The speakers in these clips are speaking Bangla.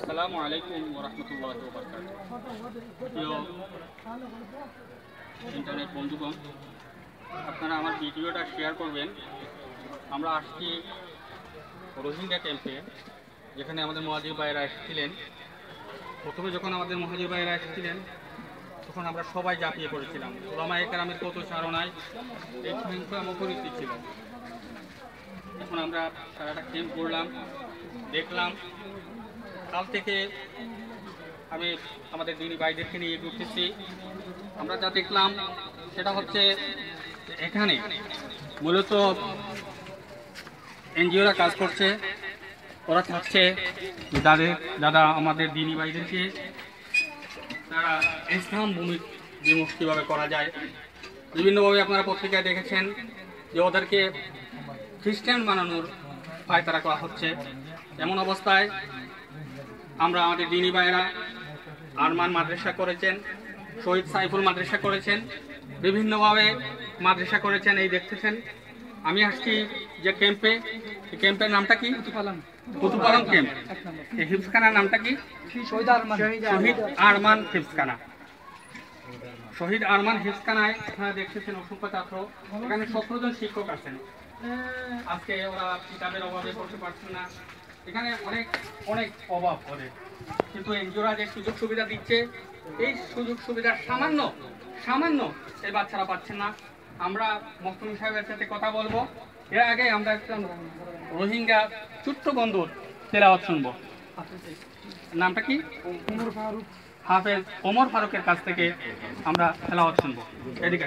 আসসালামু আলাইকুম ওরহমতুল্লাহ প্রিয় ইন্টারনেট বন্ধুগণ, আপনারা আমার ভিডিওটা শেয়ার করবেন। আমরা আসছি রোহিঙ্গা ক্যাম্পে, যেখানে আমাদের মহাজির ভাইয়েরা এসেছিলেন। প্রথমে যখন আমাদের মহাজির ভাইয়েরা এসেছিলেন, তখন আমরা সবাই ঝাঁপিয়ে পড়েছিলাম। ওলামা একরামের কত চারণায় এই ক্যাম্পে মুখরিত ছিল। এখন আমরা সারাটা ক্যাম্প করলাম, দেখলাম কাল থেকে আমি আমাদের দিনী ভাইদেরকে নিয়ে ঘুরতেছি। আমরা যা দেখলাম, সেটা হচ্ছে এখানে মূলত এনজিওরা কাজ করছে। ওরা চাচ্ছে যাদের, যারা আমাদের দিনী ভাইদেরকে তারা ইসলাম ভূমি বিমুখ কীভাবে করা যায়। বিভিন্নভাবে আপনারা পত্রিকায় দেখেছেন যে ওদেরকে খ্রিস্টান বানানোর পায়তারা করা হচ্ছে। এমন অবস্থায় আমরা আমাদের দিনী ভাইয়েরা আরমান মাদ্রাসা করেছেন শহীদ সাইফুল মাদ্রাসা করেছেন বিভিন্নভাবে মাদ্রাসা করেছেন এই দেখতেছেন। আমি আসছি যে ক্যাম্পে এই ক্যাম্পের নামটা কি? কুতুপালং ক্যাম্প। এই হিফসখানার নামটা কি? শহীদ আরমান। হিফসখানা শহীদ আরমান হিফসখানায় আপনারা দেখতেছেন অসংখ্য ছাত্র। এখানে সতেরো জন শিক্ষক আছেন। আজকে ওরা কিতাবের অভাবে পড়তে পারছে না। এখানে অনেক অনেক অভাব ওদের কিন্তু এনজিওরা যে সুযোগ সুবিধা দিচ্ছে এই সুযোগ সুবিধার সামান্য সামান্য এই বাচ্চারা পাচ্ছেন না। আমরা মহকুম সাহেবের সাথে কথা বলব। এর আগে আমরা একজন রোহিঙ্গা ছোট্ট বন্ধুর তেলাওয়াত শুনব। নামটা কি? হাফেজ ওমর ফারুকের কাছ থেকে আমরা তেলাওয়াত শুনব। এদিকে।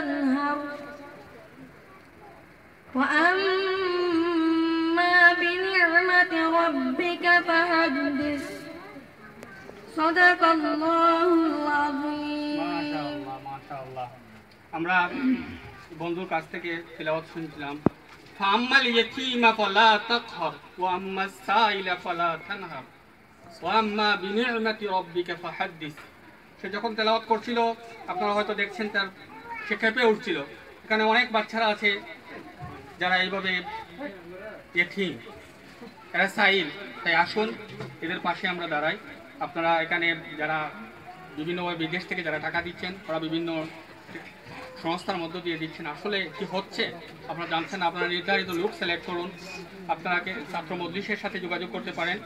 تنهر وأما بنعمة ربك فحدث صدق الله العظيم মাশাআল্লাহ, মাশাআল্লাহ। আমরা বন্ধুর কাছ থেকে তেলাওয়াত শুনছিলাম ফাম্মাল ইয়াতীমা ফালা তাকহার ওয়া আম্মা সাইলা ফালা তানহার ওয়া আম্মা বিনি'মাতি রাব্বিকা ফাহাদ্দিস সে যখন তেলাওয়াত করছিল আপনারা হয়তো দেখছেন তার সে কেঁপে উঠছিল। এখানে অনেক বাচ্চারা আছে যারা এইভাবে এথিম এরা সাইল তাই আসুন, এদের পাশে আমরা দাঁড়াই। আপনারা এখানে যারা বিভিন্নভাবে বিদেশ থেকে যারা টাকা দিচ্ছেন, ওরা বিভিন্ন সংস্থার মধ্য দিয়ে দিচ্ছেন। আসলে কি হচ্ছে? আপনারা জানছেন আপনারা নির্ধারিত লোক সিলেক্ট করুন। আপনারা কে- ছাত্র মজলিসের সাথে যোগাযোগ করতে পারেন।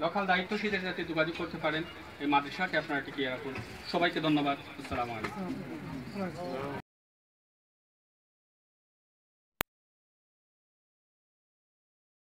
লোকাল দায়িত্বশীলের সাথে যোগাযোগ করতে পারেন। এই মাদ্রাসাকে আপনারা টিকিয়ে রাখুন। সবাইকে ধন্যবাদ। আসসালামু আলাইকুম।